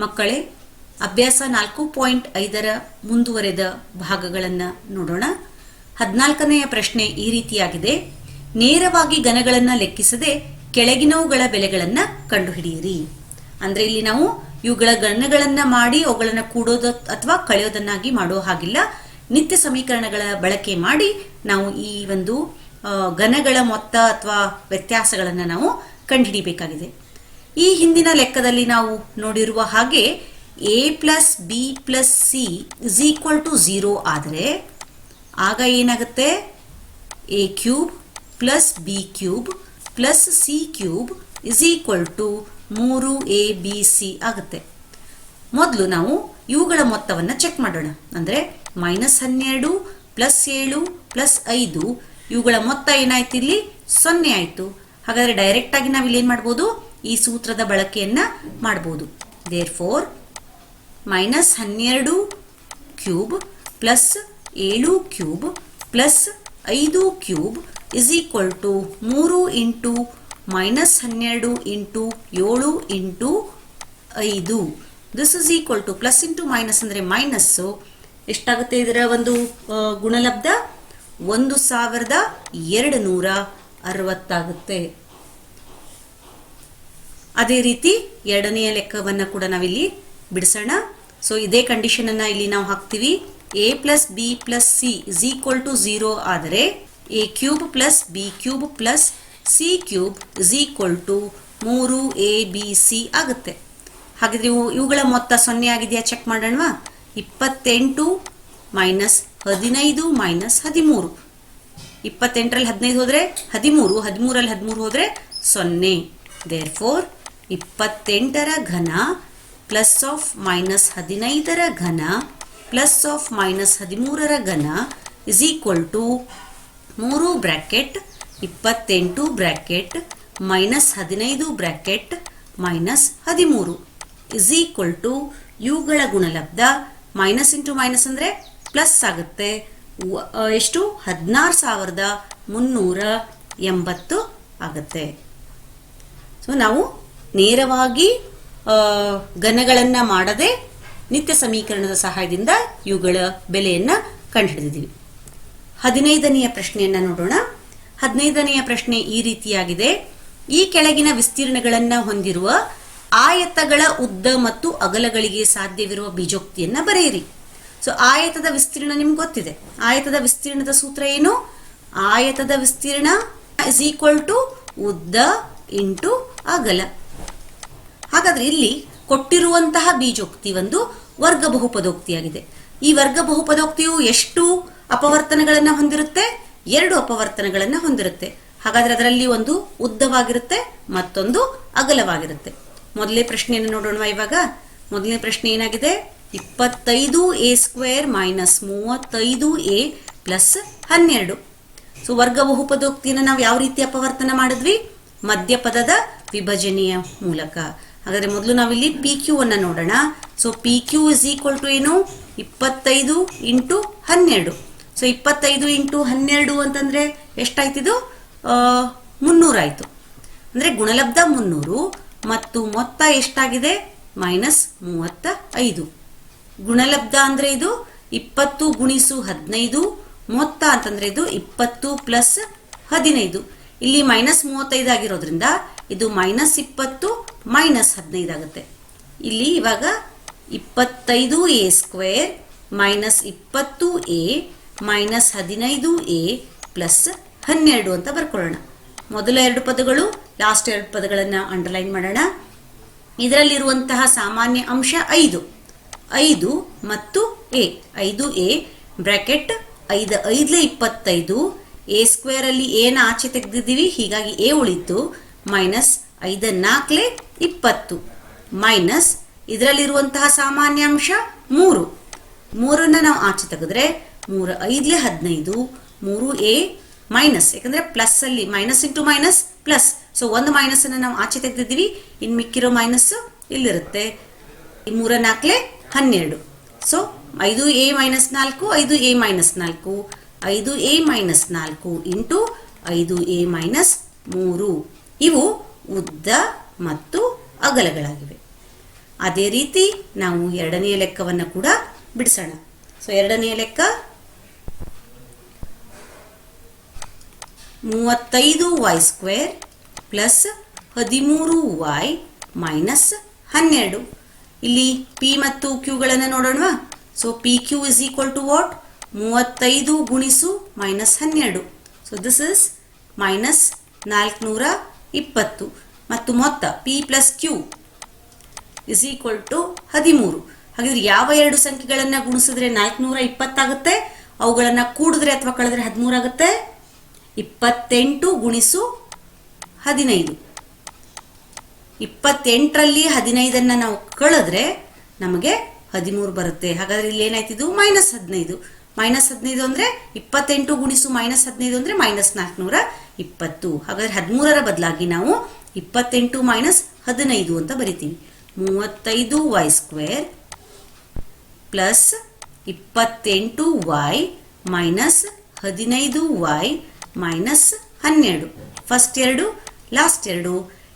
ಮಕ್ಕಳೇ, ಅಭ್ಯಾಸ ನಾಲ್ಕು ಪಾಯಿಂಟ್ ಐದರ ಮುಂದುವರೆದ ಭಾಗಗಳನ್ನು ನೋಡೋಣ. ಹದಿನಾಲ್ಕನೆಯ ಪ್ರಶ್ನೆ ಈ ರೀತಿಯಾಗಿದೆ. ನೇರವಾಗಿ ಘನಗಳನ್ನು ಲೆಕ್ಕಿಸದೆ ಕೆಳಗಿನವುಗಳ ಬೆಲೆಗಳನ್ನು ಕಂಡುಹಿಡಿಯಿರಿ. ಅಂದ್ರೆ ಇಲ್ಲಿ ನಾವು ಇವುಗಳ ಗಣಗಳನ್ನ ಮಾಡಿ ಅವುಗಳನ್ನ ಕೂಡೋದ ಅಥವಾ ಕಳೆಯೋದನ್ನಾಗಿ ಮಾಡೋ ಹಾಗಿಲ್ಲ. ನಿತ್ಯ ಸಮೀಕರಣಗಳ ಬಳಕೆ ಮಾಡಿ ನಾವು ಈ ಒಂದು ಘನಗಳ ಮೊತ್ತ ಅಥವಾ ವ್ಯತ್ಯಾಸಗಳನ್ನು ನಾವು ಕಂಡುಹಿಡಿಬೇಕಾಗಿದೆ. ಈ ಹಿಂದಿನ ಲೆಕ್ಕದಲ್ಲಿ ನಾವು ನೋಡಿರುವ ಹಾಗೆ A plus B plus C is equal to zero ಆದರೆ ಆಗ ಏನಾಗುತ್ತೆ? A cube plus B cube plus C cube is equal to ಮೂರು ಎ ಬಿ ಸಿ ಆಗುತ್ತೆ. ಮೊದಲು ನಾವು ಇವುಗಳ ಮೊತ್ತವನ್ನು ಚೆಕ್ ಮಾಡೋಣ. ಅಂದರೆ ಮೈನಸ್ ಹನ್ನೆರಡು ಪ್ಲಸ್ ಏಳು ಪ್ಲಸ್ ಐದು ಇವುಗಳ ಮೊತ್ತ ಏನಾಯ್ತು ಇಲ್ಲಿ? ಸೊನ್ನೆ ಆಯಿತು. ಹಾಗಾದರೆ ಡೈರೆಕ್ಟಾಗಿ ನಾವು ಇಲ್ಲಿ ಏನು ಮಾಡ್ಬೋದು? ಈ ಸೂತ್ರದ ಬಳಕೆಯನ್ನ ಮಾಡ್ಬೋದು. ದೇರ್ ಫೋರ್ ಮೈನಸ್ ಹನ್ನೆರಡು ಕ್ಯೂಬ್ ಪ್ಲಸ್ ಏಳು ಕ್ಯೂಬ್ ಪ್ಲಸ್ ಐದು ಕ್ಯೂಬ್ ಇಸ್ ಈಕ್ವಲ್ ಟು ಮೂರು ಇಂಟು ಮೈನಸ್ ಹನ್ನೆರಡು ಇಂಟು ಏಳು ಇಂಟು ಐದು. This is equal to plus into minus ಅಂದರೆ ಮೈನಸ್ಸು ಎಷ್ಟಾಗುತ್ತೆ ಇದರ ಒಂದು ಗುಣಲಬ್ಧ? ಒಂದು ಸಾವಿರದ ಎರಡು ನೂರ ಅರವತ್ತಾಗುತ್ತೆ. ಅದೇ ರೀತಿ ಎರಡನೆಯ ಲೆಕ್ಕವನ್ನು ಕೂಡ ನಾವಿಲ್ಲಿ ಬಿಡಿಸೋಣ. ಸೊ ಇದೇ ಕಂಡೀಷನನ್ನು ಇಲ್ಲಿ ನಾವು ಹಾಕ್ತೀವಿ. A plus B plus C is equal to zero ಆದರೆ A cube plus B cube plus C cube is equal to ಮೂರು ಎ ಬಿ ಸಿ ಆಗುತ್ತೆ. ಹಾಗಿದ್ರೆ ಇವು ಇವುಗಳ ಮೊತ್ತ ಸೊನ್ನೆ ಆಗಿದೆಯಾ? ಚೆಕ್ ಮಾಡೋಣವಾ? ಇಪ್ಪತ್ತೆಂಟು ಮೈನಸ್ ಹದಿನೈದು ಮೈನಸ್ ಹದಿಮೂರು. ಇಪ್ಪತ್ತೆಂಟರಲ್ಲಿ ಹದಿನೈದು ಹೋದರೆ ಹದಿಮೂರು ಹದಿಮೂರಲ್ಲಿ ಹದಿಮೂರು ಹೋದರೆ ಸೊನ್ನೆ. ದೇರ್ ಫೋರ್ ಇಪ್ಪತ್ತೆಂಟರ ಘನ ಪ್ಲಸ್ ಆಫ್ ಮೈನಸ್ ಹದಿನೈದರ ಘನ ಪ್ಲಸ್ ಆಫ್ ಮೈನಸ್ ಹದಿಮೂರರ ಘನ ಇಸ್ ಈಕ್ವಲ್ ಟು ಮೂರು ಬ್ರ್ಯಾಕೆಟ್ ಇಪ್ಪತ್ತೆಂಟು ಬ್ರ್ಯಾಕೆಟ್ ಮೈನಸ್ ಹದಿನೈದು ಬ್ರ್ಯಾಕೆಟ್ ಮೈನಸ್ ಹದಿಮೂರು. ಇಸ್ ಈಕ್ವಲ್ ಟು ಇವುಗಳ ಗುಣಲಬ್ಧ ಮೈನಸ್ ಇಂಟು ಮೈನಸ್ ಅಂದರೆ ಪ್ಲಸ್ ಆಗುತ್ತೆ. ಎಷ್ಟು? ಹದಿನಾರು ಸಾವಿರದ ಮುನ್ನೂರ ಎಂಬತ್ತು ಆಗುತ್ತೆ. ಸೊ ನಾವು ನೇರವಾಗಿ ಘನಗಳನ್ನ ಮಾಡದೆ ನಿತ್ಯ ಸಮೀಕರಣದ ಸಹಾಯದಿಂದ ಇವುಗಳ ಬೆಲೆಯನ್ನ ಕಂಡುಹಿಡಿದಿದ್ದೀವಿ. ಹದಿನೈದನೆಯ ಪ್ರಶ್ನೆಯನ್ನ ನೋಡೋಣ. ಹದಿನೈದನೆಯ ಪ್ರಶ್ನೆ ಈ ರೀತಿಯಾಗಿದೆ. ಈ ಕೆಳಗಿನ ವಿಸ್ತೀರ್ಣಗಳನ್ನ ಹೊಂದಿರುವ ಆಯತಗಳ ಉದ್ದ ಮತ್ತು ಅಗಲಗಳಿಗೆ ಸಾಧ್ಯವಿರುವ ಬೀಜೋಕ್ತಿಯನ್ನ ಬರೆಯಿರಿ. ಸೊ ಆಯತದ ವಿಸ್ತೀರ್ಣ ನಿಮ್ಗೆ ಗೊತ್ತಿದೆ. ಆಯತದ ವಿಸ್ತೀರ್ಣದ ಸೂತ್ರ ಏನು? ಆಯತದ ವಿಸ್ತೀರ್ಣ ಇಸ್ ಈಕ್ವಲ್ ಟು ಉದ್ದ ಇಂಟು ಅಗಲ. ಹಾಗಾದ್ರೆ ಇಲ್ಲಿ ಕೊಟ್ಟಿರುವಂತಹ ಬೀಜೋಕ್ತಿ ಒಂದು ವರ್ಗ ಬಹುಪದೋಕ್ತಿಯಾಗಿದೆ. ಈ ವರ್ಗ ಬಹುಪದೋಕ್ತಿಯು ಎಷ್ಟು ಅಪವರ್ತನಗಳನ್ನ ಹೊಂದಿರುತ್ತೆ? ಎರಡು ಅಪವರ್ತನಗಳನ್ನ ಹೊಂದಿರುತ್ತೆ. ಹಾಗಾದ್ರೆ ಅದರಲ್ಲಿ ಒಂದು ಉದ್ದವಾಗಿರುತ್ತೆ, ಮತ್ತೊಂದು ಅಗಲವಾಗಿರುತ್ತೆ. ಮೊದಲನೇ ಪ್ರಶ್ನೆಯನ್ನು ನೋಡೋಣ ಇವಾಗ? ಮೊದಲನೇ ಪ್ರಶ್ನೆ ಏನಾಗಿದೆ? ಇಪ್ಪತ್ತೈದು ಎ ಸ್ಕ್ವೇರ್ ಮೈನಸ್ ಮೂವತ್ತೈದು ಎ ಪ್ಲಸ್ ಹನ್ನೆರಡು. ಸೊ, ವರ್ಗ ಬಹುಪದೋಕ್ತಿಯನ್ನು ನಾವು ಯಾವ ರೀತಿ ಅಪವರ್ತನ ಮಾಡಿದ್ವಿ? ಮಧ್ಯಪದದ ವಿಭಜನೆಯ ಮೂಲಕ. ಹಾಗಾದ್ರೆ ಮೊದಲು ನಾವಿಲ್ಲಿ ಪಿ ಕ್ಯೂ ಅನ್ನ ನೋಡೋಣ. So P Q is equal to ಏನು? ಇಪ್ಪತ್ತೈದು ಇಂಟು ಹನ್ನೆರಡು. ಸೊ ಇಪ್ಪತ್ತೈದು ಇಂಟು ಹನ್ನೆರಡು ಅಂತಂದ್ರೆ ಎಷ್ಟಾಯ್ತಿದು? ಮುನ್ನೂರಾಯಿತು. ಅಂದ್ರೆ ಗುಣಲಬ್ಧ ಮುನ್ನೂರು ಮತ್ತು ಮೊತ್ತ ಎಷ್ಟಾಗಿದೆ? ಮೈನಸ್ ಮೂವತ್ತ ಐದು ಗುಣಲಬ್ಧ ಅಂದ್ರೆ ಇದು ಇಪ್ಪತ್ತು ಗುಣಿಸು ಹದಿನೈದು, ಮೊತ್ತ ಅಂತಂದ್ರೆ ಇದು ಇಪ್ಪತ್ತು ಪ್ಲಸ್ ಹದಿನೈದು. ಇಲ್ಲಿ ಮೈನಸ್ ಮೂವತ್ತೈದು ಆಗಿರೋದ್ರಿಂದ ಇದು ಮೈನಸ್ ಇಪ್ಪತ್ತು, ಮೈನಸ್ ಹದಿನೈದು ಆಗುತ್ತೆ. ಇಲ್ಲಿ ಇವಾಗ ಇಪ್ಪತ್ತೈದು ಎ ಸ್ಕ್ವೇರ್, ಮೈನಸ್ ಇಪ್ಪತ್ತು ಎ, ಮೈನಸ್ ಹದಿನೈದು ಎ ಪ್ಲಸ್ ಹನ್ನೆರಡು ಅಂತ ಬರ್ಕೊಳ್ಳೋಣ. ಮೊದಲ ಎರಡು ಪದಗಳು, ಲಾಸ್ಟ್ ಎರಡು ಪದಗಳನ್ನು ಅಂಡರ್ಲೈನ್ ಮಾಡೋಣ. ಇದರಲ್ಲಿರುವಂತಹ ಸಾಮಾನ್ಯ ಅಂಶ ಐದು. ಐದು ಮತ್ತು ಎ. ಐದು ಎ ಬ್ರ್ಯಾಕೆಟ್ ಐದು, ಐದಲೇ ಇಪ್ಪತ್ತೈದು. ಎ ಸ್ಕ್ವೇರಲ್ಲಿ ಏನ ಆಚೆ ತೆಗೆದಿದ್ದೀವಿ, ಹೀಗಾಗಿ ಎ ಉಳಿತು. ಮೈನಸ್ ಐದ ನಾಲ್ಕಲೆ ಇಪ್ಪತ್ತು. ಮೈನಸ್ ಇದರಲ್ಲಿರುವಂತಹ ಸಾಮಾನ್ಯ ಅಂಶ ಮೂರು. ಮೂರನ್ನು ನಾವು ಆಚೆ ತೆಗೆದ್ರೆ ಮೂರು ಐದ್ಲೆ ಹದಿನೈದು, ಮೂರು ಎ ಮೈನಸ್. ಯಾಕಂದರೆ ಪ್ಲಸ್ ಅಲ್ಲಿ minus into minus plus so ಒಂದು ಮೈನಸ್ ಅನ್ನ ನಾವು ಆಚೆ ತೆಗೆದಿದ್ದೀವಿ. ಇನ್ನು ಮಿಕ್ಕಿರೋ ಮೈನಸ್ ಇಲ್ಲಿರುತ್ತೆ. ಈ ಮೂರ ನಾಲ್ಕಲೆ ಹನ್ನೆರಡು. ಸೊ ಐದು ಎ ಮೈನಸ್ ನಾಲ್ಕು, ಐದು ಎ ಮೈನಸ್ ನಾಲ್ಕು. ಐದು ಎ ಮೈನಸ್ ನಾಲ್ಕು ಇಂಟು ಐದು ಎ ಮೈನಸ್ ಮೂರು. ಇವು ಉದ್ದ ಮತ್ತು ಅಗಲಗಳಾಗಿವೆ. ಅದೇ ರೀತಿ ನಾವು ಎರಡನೆಯ ಲೆಕ್ಕವನ್ನು ಕೂಡ ಬಿಡಿಸೋಣ. ಸೊ ಎರಡನೆಯ ಲೆಕ್ಕ ಮೂವತ್ತೈದು ವೈ ಸ್ಕ್ವೇರ್ ಪ್ಲಸ್ ಹದಿಮೂರು ವೈ ಮೈನಸ್ ಹನ್ನೆರಡು. ಇಲ್ಲಿ ಪಿ ಮತ್ತು ಕ್ಯೂಗಳನ್ನು ನೋಡೋಣವಾ? So P Q is equal to what ಮೂವತ್ತೈದು ಗುಣಿಸು ಮೈನಸ್ ಹನ್ನೆರಡು. ಸೊ ದಿಸ್ ಇಸ್ ಮೈನಸ್ ನಾಲ್ಕುನೂರ ಇಪ್ಪತ್ತು ಮತ್ತು ಮೊತ್ತ P plus Q is equal to ಹದಿಮೂರು. ಹಾಗಿದ್ರೆ ಯಾವ ಎರಡು ಸಂಖ್ಯೆಗಳನ್ನು ಗುಣಿಸಿದ್ರೆ ನಾಲ್ಕುನೂರ ಇಪ್ಪತ್ತಾಗುತ್ತೆ? ಅವುಗಳನ್ನು ಕೂಡಿದ್ರೆ ಅಥವಾ ಕಳೆದ್ರೆ ಹದಿಮೂರು ಆಗುತ್ತೆ? ಇಪ್ಪತ್ತೆಂಟು ಗುಣಿಸು ಹದಿನೈದು. ಇಪ್ಪತ್ತೆಂಟರಲ್ಲಿ ಹದಿನೈದನ್ನು ನಾವು ಕಳೆದ್ರೆ ನಮಗೆ ಹದಿಮೂರು ಬರುತ್ತೆ. ಹಾಗಾದ್ರೆ ಇಲ್ಲಿ ಏನಾಯ್ತಿದು ಮೈನಸ್ ಹದಿನೈದು. ಮೈನಸ್ ಹದಿನೈದು ಅಂದರೆ ಇಪ್ಪತ್ತೆಂಟು ಗುಣಿಸು ಮೈನಸ್ ಹದಿನೈದು ಅಂದರೆ ಮೈನಸ್ ನಾಲ್ಕುನೂರ ಇಪ್ಪತ್ತು. ಹಾಗಾದ್ರೆ ಹದಿಮೂರರ ಬದಲಾಗಿ ನಾವು ಇಪ್ಪತ್ತೆಂಟು ಮೈನಸ್ ಹದಿನೈದು ಅಂತ ಬರಿತೀವಿ. ಮೂವತ್ತೈದು ವೈ ಸ್ಕ್ವೇರ್ ಪ್ಲಸ್ ಇಪ್ಪತ್ತೆಂಟು ವೈ ಮೈನಸ್ ಹದಿನೈದು ವೈ ಮೈನಸ್ ಹನ್ನೆರಡು. ಫಸ್ಟ್ ಎರಡು, ಲಾಸ್ಟ್ ಎರಡು.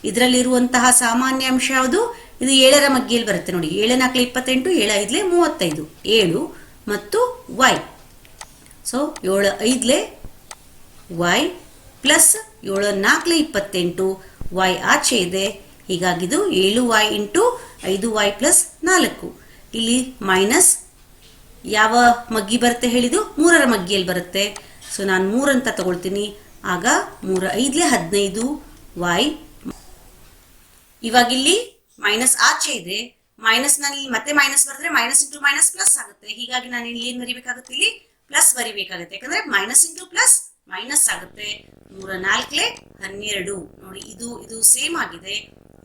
ಇದರಲ್ಲಿರುವಂತಹ ಸಾಮಾನ್ಯ ಅಂಶ ಯಾವುದು? ಇದು ಏಳರ ಮಗ್ಗಿಯಲ್ಲಿ ಬರುತ್ತೆ ನೋಡಿ. ಏಳು ಇಪ್ಪತ್ತೆಂಟು, ಏಳು ಮೂವತ್ತೈದು. ಏಳು ಮತ್ತು ವೈ. ಸೊ ಏಳು ಐದ್ಲೆ ವೈ ಪ್ಲಸ್ ಏಳು ನಾಲ್ಕಲೆ ಇಪ್ಪತ್ತೆಂಟು ವೈ ಆಚೆ ಇದೆ. ಹೀಗಾಗಿದು ಏಳು ವೈ ಇಂಟು ಐದು ವೈ ಪ್ಲಸ್ ನಾಲ್ಕು. ಇಲ್ಲಿ ಮೈನಸ್ ಯಾವ ಮಗ್ಗಿ ಬರುತ್ತೆ ಹೇಳಿದು? ಮೂರರ ಮಗ್ಗಿಯಲ್ಲಿ ಬರುತ್ತೆ. ಸೊ ನಾನು ಮೂರಂತ ತಗೊಳ್ತೀನಿ. ಆಗ ಮೂರ ಐದ್ಲೆ ಹದಿನೈದು ವೈ ಇವಾಗ ಇಲ್ಲಿ ಮೈನಸ್ ಆಚೆ ಇದೆ. ಮೈನಸ್ನಲ್ಲಿ ಮತ್ತೆ ಮೈನಸ್ ಬರೆದ್ರೆ ಮೈನಸ್ ಇಂಟು ಮೈನಸ್ ಪ್ಲಸ್ ಆಗುತ್ತೆ. ಹೀಗಾಗಿ ನಾನು ಇಲ್ಲಿ ಏನ್ ಬರಿಬೇಕಾಗುತ್ತೆ ಇಲ್ಲಿ? ಪ್ಲಸ್ ಬರಿಬೇಕಾಗುತ್ತೆ. ಯಾಕಂದ್ರೆ ಮೈನಸ್ ಇಂಟು ಪ್ಲಸ್ ಮೈನಸ್ ಆಗುತ್ತೆ. ಮೂರ ನಾಲ್ಕಲೆ ಹನ್ನೆರಡು. ನೋಡಿ, ಇದು ಇದು ಸೇಮ್ ಆಗಿದೆ.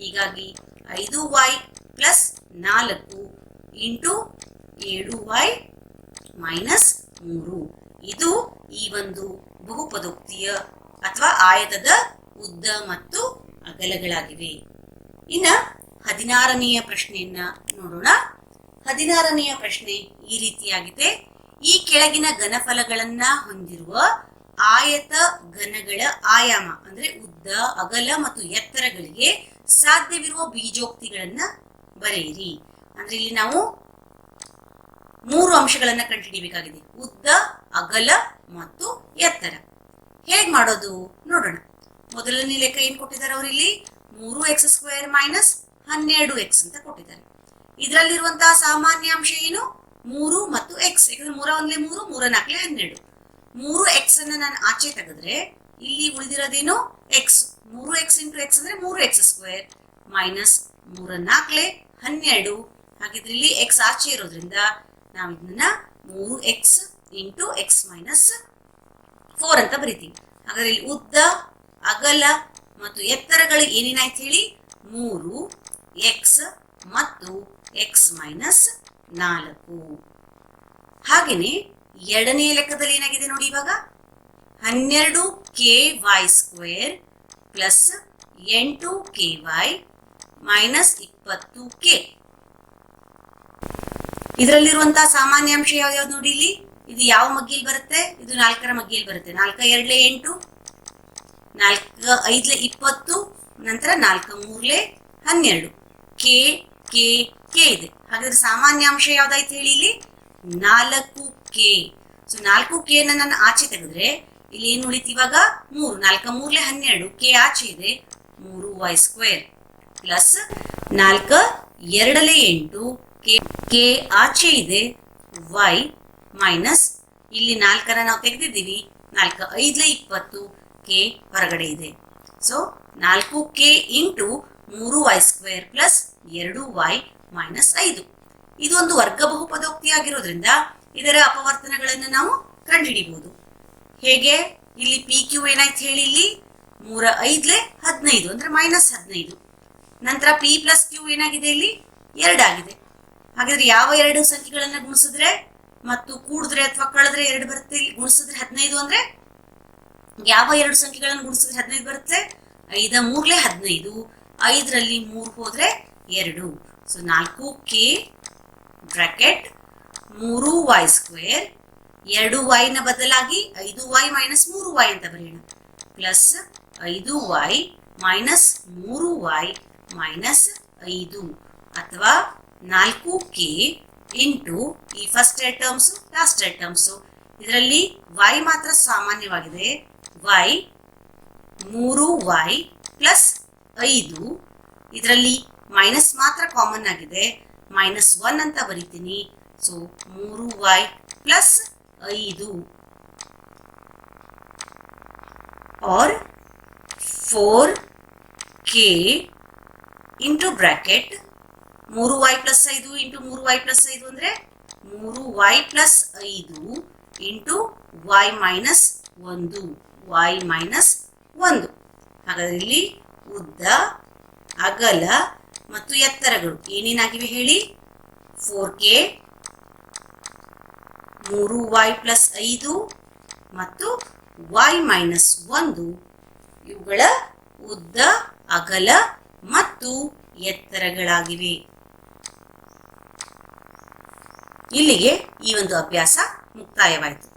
ಹೀಗಾಗಿ ಐದು ವೈ ಪ್ಲಸ್ ನಾಲ್ಕು ಇಂಟು ಏಳು ವೈ ಮೈನಸ್ ಮೂರು. ಇದು ಈ ಒಂದು ಬಹುಪದೋಕ್ತಿಯ ಅಥವಾ ಆಯತದ ಉದ್ದ ಮತ್ತು ಅಗಲಗಳಾಗಿವೆ. ಇನ್ನ ಹದಿನಾರನೆಯ ಪ್ರಶ್ನೆಯನ್ನ ನೋಡೋಣ. ಹದಿನಾರನೆಯ ಪ್ರಶ್ನೆ ಈ ರೀತಿಯಾಗಿದೆ. ಈ ಕೆಳಗಿನ ಘನಫಲಗಳನ್ನ ಹೊಂದಿರುವ ಆಯತ ಘನಗಳ ಆಯಾಮ, ಅಂದ್ರೆ ಉದ್ದ, ಅಗಲ ಮತ್ತು ಎತ್ತರಗಳಿಗೆ ಸಾಧ್ಯವಿರುವ ಬೀಜೋಕ್ತಿಗಳನ್ನ ಬರೆಯಿರಿ. ಅಂದ್ರೆ ಇಲ್ಲಿ ನಾವು ಮೂರು ಅಂಶಗಳನ್ನ ಕಂಡುಹಿಡಿಯಬೇಕಾಗಿದೆ. ಉದ್ದ, ಅಗಲ ಮತ್ತು ಎತ್ತರ. ಹೇಗ್ ಮಾಡೋದು? ನೋಡೋಣ. ಮೊದಲನೇ ಲೆಕ್ಕ ಏನ್ ಕೊಟ್ಟಿದ್ದಾರೆ ಅವ್ರು ಇಲ್ಲಿ ಮೂರು ಎಕ್ಸ್ ಸ್ಕ್ವೇರ್ ಮೈನಸ್ ಹನ್ನೆರಡು ಎಕ್ಸ್ ಅಂತ ಕೊಟ್ಟಿದ್ದಾರೆ. ಇದರಲ್ಲಿರುವಂತಹ ಸಾಮಾನ್ಯ ಅಂಶ ಏನು? ಮೂರು ಮತ್ತು ಎಕ್ಸ್ ಯಾಕಂದ್ರೆ ಮೂರ ಒಂದ್ಲೆ ಮೂರು, ಮೂರ ನಾಲ್ಕಲೆ ಹನ್ನೆರಡು. ಮೂರು ಎಕ್ಸ್ ಅನ್ನ ನಾನು ಆಚೆ ತೆಗೆದ್ರೆ ಇಲ್ಲಿ ಉಳಿದಿರೋದೇನು? ಎಕ್ಸ್ ಮೂರು ಎಕ್ಸ್ ಇಂಟು ಎಕ್ಸ್ ಅಂದ್ರೆ ಮೂರು ಎಕ್ಸ್ ಸ್ಕ್ವೇರ್ ಮೈನಸ್ ಮೂರ ನಾಲ್ಕಲೆ ಹನ್ನೆರಡು. ಹಾಗಿದ್ರೆ ಇಲ್ಲಿ ಎಕ್ಸ್ ಆಚೆ ಇರೋದ್ರಿಂದ ನಾವು ಇದನ್ನ ಮೂರು X into X minus four ಅಂತ ಬರಿತೀವಿ. ಹಾಗಾದ್ರೆ ಇಲ್ಲಿ ಉದ್ದ, ಅಗಲ ಮತ್ತು ಎತ್ತರಗಳು ಏನೇನಾಯ್ತು ಹೇಳಿ? ಮೂರು ಎಕ್ಸ್ ಮತ್ತು ಎಕ್ಸ್ ಮೈನಸ್ ನಾಲ್ಕು. ಹಾಗೆಯೇ ಎರಡನೇ ಲೆಕ್ಕದಲ್ಲಿ ಏನಾಗಿದೆ ನೋಡಿ ಇವಾಗ? ಹನ್ನೆರಡು ಕೆ ವೈ ಸ್ಕ್ವೇರ್ ಪ್ಲಸ್ ಎಂಟು ಕೆ ವೈ ಮೈನಸ್ ಇಪ್ಪತ್ತು ಕೆ. ಇದರಲ್ಲಿರುವಂತಹ ಸಾಮಾನ್ಯ ಅಂಶ ಯಾವ್ಯಾವ್ದು ನೋಡಿ ಇಲ್ಲಿ? ಇದು ಯಾವ ಮಗ್ಗಿಲ್ ಬರುತ್ತೆ? ಇದು ನಾಲ್ಕರ ಮಗ್ಗಿಲ್ ಬರುತ್ತೆ. ನಾಲ್ಕ ಎರಡ್ಲೆ ಎಂಟು, ನಾಲ್ಕ ಐದ್ಲೆ ಇಪ್ಪತ್ತು, ನಂತರ ನಾಲ್ಕ ಮೂರ್ಲೆ ಹನ್ನೆರಡು. ಕೆ ಕೆ ಕೆ ಇದೆ. ಹಾಗಾದ್ರೆ ಸಾಮಾನ್ಯ ಅಂಶ ಯಾವ್ದಾಯ್ತು ಹೇಳಿ ಇಲ್ಲಿ? ನಾಲ್ಕು ಕೆ. ಸೊ ನಾಲ್ಕು ಕೆ ನಾನು ಆಚೆ ತೆಗೆದ್ರೆ ಇಲ್ಲಿ ಏನು ಉಳಿತು ಇವಾಗ? ಮೂರು. ನಾಲ್ಕ ಮೂರ್ಲೆ ಹನ್ನೆರಡು. ಕೆ ಆಚೆ ಇದೆ. ಮೂರು ವೈ ಸ್ಕ್ವೇರ್ ಪ್ಲಸ್ ನಾಲ್ಕ ಎರಡಲೆ ಎಂಟು. ಕೆ ಕೆ ಆಚೆ ಇದೆ. ವೈ ಮೈನಸ್ ಇಲ್ಲಿ ನಾಲ್ಕರ ನಾವು ತೆಗೆದಿದ್ದೀವಿ. ನಾಲ್ಕು ಐದ್ಲೆ ಇಪ್ಪತ್ತು ಕೆ ಹೊರಗಡೆ ಇದೆ. ಸೊ ನಾಲ್ಕು ಕೆ ಇಂಟು ಮೂರು ವೈ ಸ್ಕ್ವೇರ್ ಪ್ಲಸ್ ಎರಡು ವೈ ಮೈನಸ್ ಐದು. ಇದು ಒಂದು ವರ್ಗ ಬಹುಪದೋಕ್ತಿ ಆಗಿರೋದ್ರಿಂದ ಇದರ ಅಪವರ್ತನಗಳನ್ನು ನಾವು ಕಂಡುಹಿಡಿಬಹುದು ಹೇಗೆ? ಇಲ್ಲಿ ಪಿ ಕ್ಯೂ ಏನಾಯ್ತು ಹೇಳಿ ಇಲ್ಲಿ? ಮೂರ ಐದ್ಲೆ ಹದಿನೈದು ಅಂದ್ರೆ ಮೈನಸ್ ಹದಿನೈದು. ನಂತರ ಪಿ ಪ್ಲಸ್ ಕ್ಯೂ ಏನಾಗಿದೆ ಇಲ್ಲಿ? ಎರಡಾಗಿದೆ ಹಾಗಾದ್ರೆ ಯಾವ ಎರಡು ಸಂಖ್ಯೆಗಳನ್ನ ಗುಣಿಸಿದ್ರೆ? ಮತ್ತು ಕೂಡಿದ್ರೆ ಅಥವಾ ಕಳೆದ್ರೆ ಎರಡು ಬರುತ್ತೆ ಇಲ್ಲಿ? ಗುಣಿಸಿದ್ರೆ ಹದಿನೈದು ಅಂದ್ರೆ? ಯಾವ ಎರಡು ಸಂಖ್ಯೆಗಳನ್ನು ಗುಣಿಸಿದ್ರೆ ಹದಿನೈದು ಬರುತ್ತೆ? ಐದ ಮೂರ್ಲೆ ಹದಿನೈದು. ಐದರಲ್ಲಿ ಮೂರು ಹೋದ್ರೆ ಎರಡು. ಸೊ ನಾಲ್ಕು ಕೆ ಬ್ರಾಕೆಟ್, ಮೂರು ವೈ ಸ್ಕ್ವೇರ್, ಎರಡು ವೈನ ಬದಲಾಗಿ ಐದು ವೈ ಮೈನಸ್ ಮೂರು ವೈ ಅಂತ ಬರೆಯೋಣ. ಪ್ಲಸ್ ಐದು ವೈ ಮೈನಸ್ ಮೂರು ವೈ ಮೈನಸ್ ಐದು ಅಥವಾ ನಾಲ್ಕು ಕೆ ಇಂಟು ಈ ಫಸ್ಟ್ ಐಟಮ್ಸು ಟರ್ಮ್ಸ್ ಲಾಸ್ಟ್ ಎರಡ್ ಇದರಲ್ಲಿ ವೈ ಮಾತ್ರ ಸಾಮಾನ್ಯವಾಗಿದೆ. ವೈ ಮೂರು ವೈ ಪ್ಲಸ್ ಐದು. ಇದರಲ್ಲಿ ಮೈನಸ್ ಮಾತ್ರ ಕಾಮನ್ ಆಗಿದೆ. ಮೈನಸ್ ಒನ್ ಅಂತ ಬರಿತೀನಿ. ಸೊ ಮೂರು ವೈ ಪ್ಲಸ್ ಐದು. Or four k into bracket ಮೂರು ವೈ ಪ್ಲಸ್ ಐದು ಇಂಟು ಮೂರು ವೈ ಪ್ಲಸ್ ಐದು ಅಂದರೆ ಮೂರು ವೈ ಪ್ಲಸ್ ಐದು ಇಂಟು ವೈ ಮೈನಸ್ ಒಂದು. ವೈ ಮೈನಸ್ ಒಂದು. ಹಾಗಾದ್ರೆ ಇಲ್ಲಿ ಉದ್ದ, ಅಗಲ ಮತ್ತು ಎತ್ತರಗಳು. ಏನೇನಾಗಿವೆ ಹೇಳಿ? ಫೋರ್ ಕೆ ಮೂರು ವೈ ಪ್ಲಸ್ ಐದು ಮತ್ತು ವೈ ಮೈನಸ್ ಒಂದು. ಇವುಗಳ ಉದ್ದ, ಅಗಲ ಮತ್ತು ಎತ್ತರಗಳಾಗಿವೆ. ಇಲ್ಲಿಗೆ ಈ ಒಂದು ಅಭ್ಯಾಸ ಮುಕ್ತಾಯವಾಯಿತು.